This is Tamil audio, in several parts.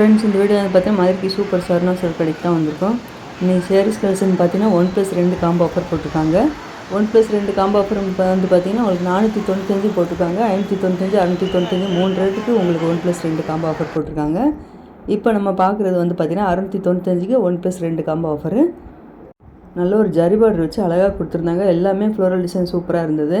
ஃப்ரெண்ட்ஸ் இந்த வீடியோ வந்து பார்த்தீங்கன்னா மதுரைக்கு சூப்பர் சர்னா சொல் கடைக்கு தான் வந்திருக்கோம். இன்னைக்கு சேரீஸ் கலெக்ஷன் பார்த்தீங்கன்னா ஒன் ப்ளஸ் ரெண்டு காம்போ ஆஃபர் போட்டிருக்காங்க. ஒன் ப்ளஸ் ரெண்டு காம்போ ஆஃபர் வந்து பார்த்தீங்கன்னா உங்களுக்கு நானூற்றி தொண்ணூத்தஞ்சு போட்டிருக்காங்க. ஐநூற்றி தொண்ணூத்தஞ்சு அறுநூற்றி தொண்ணூத்தஞ்சு மூணு ரேட்டுக்கு உங்களுக்கு ஒன் ப்ளஸ் ரெண்டு காம்போ ஆஃபர் போட்டிருக்காங்க. இப்போ நம்ம பார்க்குறது வந்து பார்த்தீங்கன்னா அறுநூற்றி தொண்ணூத்தஞ்சுக்கு ஒன் ப்ளஸ் ரெண்டு காம்போ ஆஃபரு நல்ல ஒரு ஜரி பார்டர் வச்சு அழகாக கொடுத்துருந்தாங்க. எல்லாமே ஃப்ளோரல் டிசைன் சூப்பராக இருந்தது.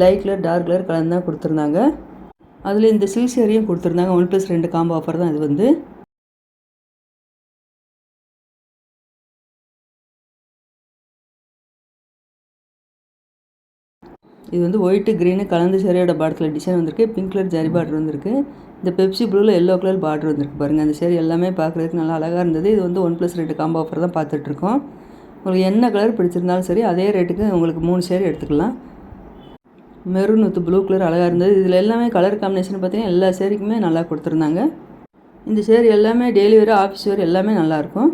லைட் கலர் டார்க் கலர் கலந்து தான் கொடுத்துருந்தாங்க. அதில் இந்த சில்சேரியும் கொடுத்துருந்தாங்க. ஒன் ப்ளஸ் ரெண்டு காம்போ ஆஃபர் தான் இது வந்து. இது வந்து ஒயிட்டு க்ரீனு கலந்து சேரியோட பாடத்தில் டிசைன் வந்திருக்கு. பிங்க் கலர் ஜரி பார்டர் வந்திருக்கு. இந்த பெப்சி ப்ளூவில் எல்லோ கலர் பார்டர் வந்திருக்கு பாருங்கள் அந்த சேரி எல்லாமே பார்க்குறதுக்கு நல்லா அழகாக இருந்தது. இது வந்து ஒன் ப்ளஸ் ரெண்டு காம்போ ஆஃபர் தான் பார்த்துட்ருக்கோம் உங்களுக்கு என்ன கலர் பிடிச்சிருந்தாலும் சரி அதே ரேட்டுக்கு உங்களுக்கு மூணு சேரி எடுத்துக்கலாம். மெரூன் வித் ப்ளூ கலர் அழகாக இருந்தது. இதில் எல்லாமே கலர் காம்பினேஷன் பார்த்தீங்கன்னா எல்லா சேரீக்குமே நல்லா கொடுத்துருந்தாங்க. இந்த சேரீ எல்லாமே டெய்லி வேறு ஆஃபீஸ் வேறு எல்லாமே நல்லாயிருக்கும்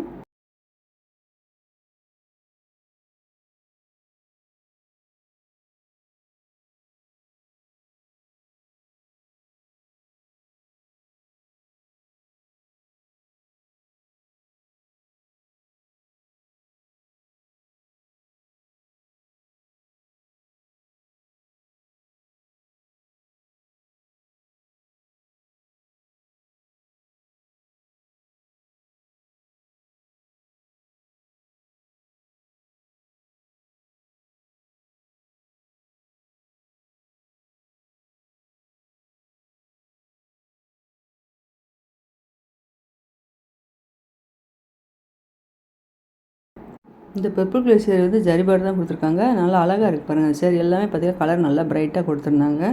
இந்த பெப்பர் கலர் சேர் வந்து ஜரிபாடு தான் கொடுத்துருக்காங்க. நல்லா அழகாக இருக்குது பாருங்கள் சேர் எல்லாமே பார்த்தீங்கன்னா கலர் நல்லா பிரைட்டாக கொடுத்துருந்தாங்க.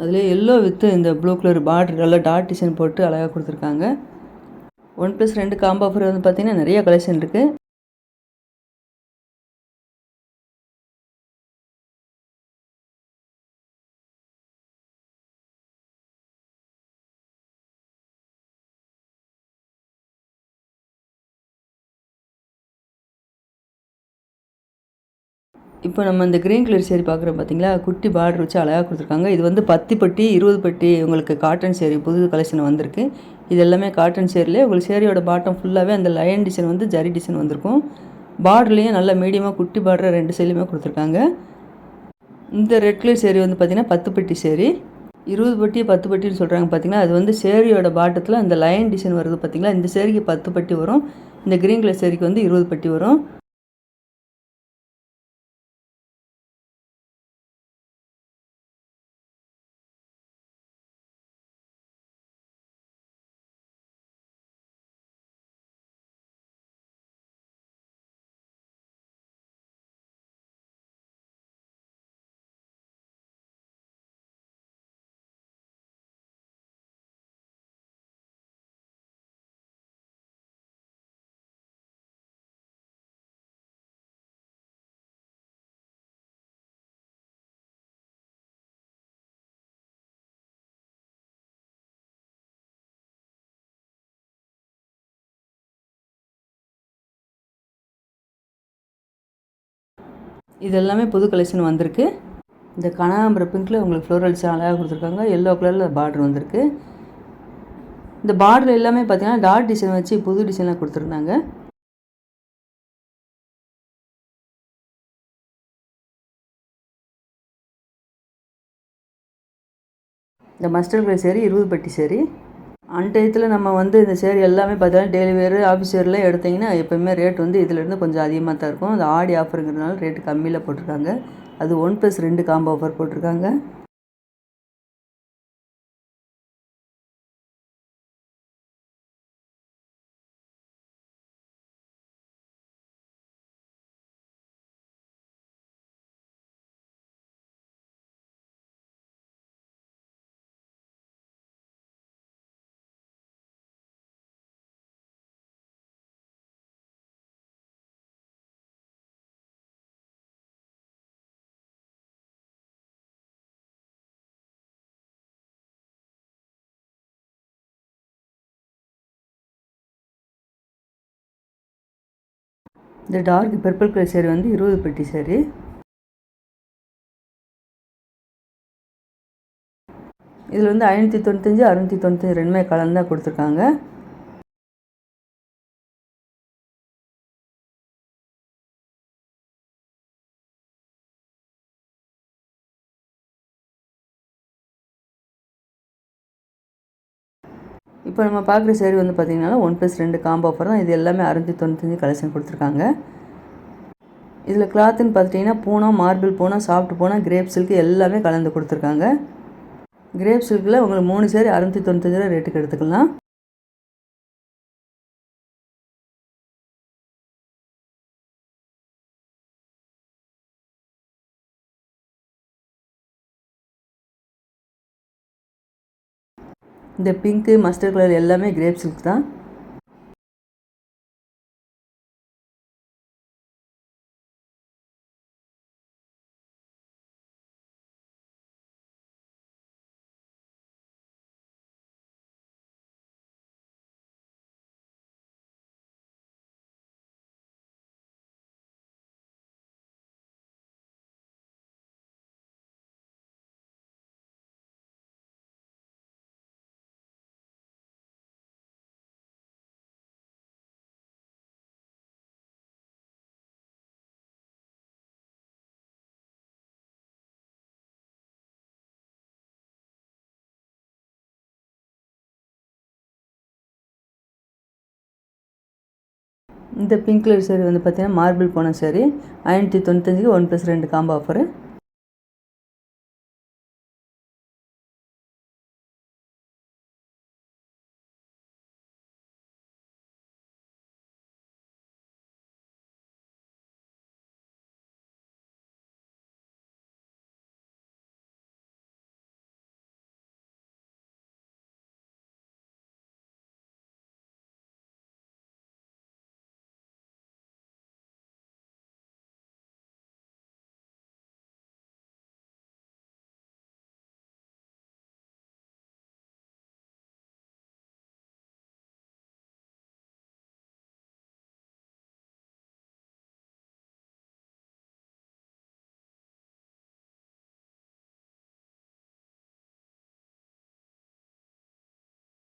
அதிலே எல்லோ வித்து இந்த ப்ளூ கலர் பார்டர் நல்லா டாட் டிசைன் போட்டு அழகாக கொடுத்துருக்காங்க. ஒன் ப்ளஸ் ரெண்டு காம்போ ஆஃபர் வந்து பார்த்திங்கன்னா நிறைய கலெக்ஷன் இருக்குது இப்போ நம்ம இந்த க்ரீன் கலர் சேரீ பார்க்குறோம் பார்த்தீங்களா? குட்டி பார்டர் வச்சு அழகாக கொடுத்துருக்காங்க. இது வந்து பத்து பட்டி இருபது பட்டி உங்களுக்கு காட்டன் சேரீ புது கலெக்ஷன் வந்திருக்கு. இது எல்லாமே காட்டன் சேரிலே. உங்களுக்கு சேரீயோட பாட்டம் ஃபுல்லாகவே அந்த லயன் டிசைன் வந்து ஜரி டிசைன் வந்திருக்கும். பார்டர்லேயும் நல்ல மீடியமாக குட்டி பார்டர் ரெண்டு சைடுலையுமே கொடுத்துருக்காங்க. இந்த ரெட் கலர் சேரீ வந்து பார்த்திங்கன்னா பத்து பட்டி சேரீ. இருபது பட்டி பத்து பட்டின்னு சொல்கிறாங்க பார்த்தீங்கன்னா அது வந்து சேரியோட பாட்டத்தில் அந்த லைன் டிசைன் வருது பார்த்திங்களா? இந்த சேரீக்கு பத்து பட்டி வரும். இந்த க்ரீன் கலர் சேரீக்கு வந்து இருபது பட்டி வரும். இது எல்லாமே புது கலெக்ஷன் வந்திருக்கு. இந்த கனகாம்பர பிங்க்கில் உங்களுக்கு ஃப்ளோரல்ஸ் அழகாக கொடுத்துருக்காங்க. எல்லோ கலரில் பார்டர் வந்திருக்கு. இந்த பார்டர் எல்லாமே பார்த்தீங்கன்னா டாட் டிசைன் வச்சு புது டிசைனாக கொடுத்துருந்தாங்க. இந்த மஸ்டர் கலர் சேரீ இருபது பட்டி சேரீ. அன்டயத்தில் நம்ம வந்து இந்த சேர் எல்லாமே பார்த்தீங்கன்னா டெய்லி வேறு ஆஃபீஸ் எடுத்திங்கன்னா எப்போயுமே ரேட் வந்து இதிலேருந்து கொஞ்சம் அதிகமாக தான் இருக்கும். அந்த ஆடி ஆஃபருங்கிறதுனால ரேட்டு கம்மியில் போட்டிருக்காங்க. அது ஒன் ப்ளஸ் ரெண்டு காம்போ ஆஃபர் போட்டிருக்காங்க. இந்த டார்க் பர்பிள் கலர் சேரீ வந்து இருபது பெட்டி சேரீ இதில் வந்து ஐநூற்றி தொண்ணூத்தஞ்சு அறுநூற்றி தொண்ணூத்தஞ்சு ரெண்டுமே கலந்து தான் கொடுத்துருக்காங்க. இப்போ நம்ம பார்க்குற சேரீ வந்து பார்த்திங்கன்னா ஒன் ப்ளஸ் ரெண்டு காம்போ ஆஃபர் தான். இது எல்லாமே அறுநூத்தி தொண்ணூத்தஞ்சு கலெக்ஷன் கொடுத்துருக்காங்க. இதில் கிளாத்துன்னு பார்த்துட்டிங்கன்னா Poona marble Poona soft Poona crepe silk எல்லாமே கலந்து கொடுத்துருக்காங்க. கிரேப் சில்கில் உங்களுக்கு மூணு சேரீ அறுநூத்தி தொண்ணூத்தஞ்சு ரூபா ரேட்டுக்கு எடுத்துக்கலாம். இந்த பிங்க்கு மஸ்டர்ட் கலர் எல்லாமே கிரேப் சில்க் தான். இந்த பிங்க் கலர் சேரீ வந்து பார்த்திங்கன்னா மார்பிள் போன சேரீ ஐநூற்றி தொண்ணூத்தஞ்சுக்கு ஒன் ப்ளஸ் ரெண்டு காம்போ ஆஃபரு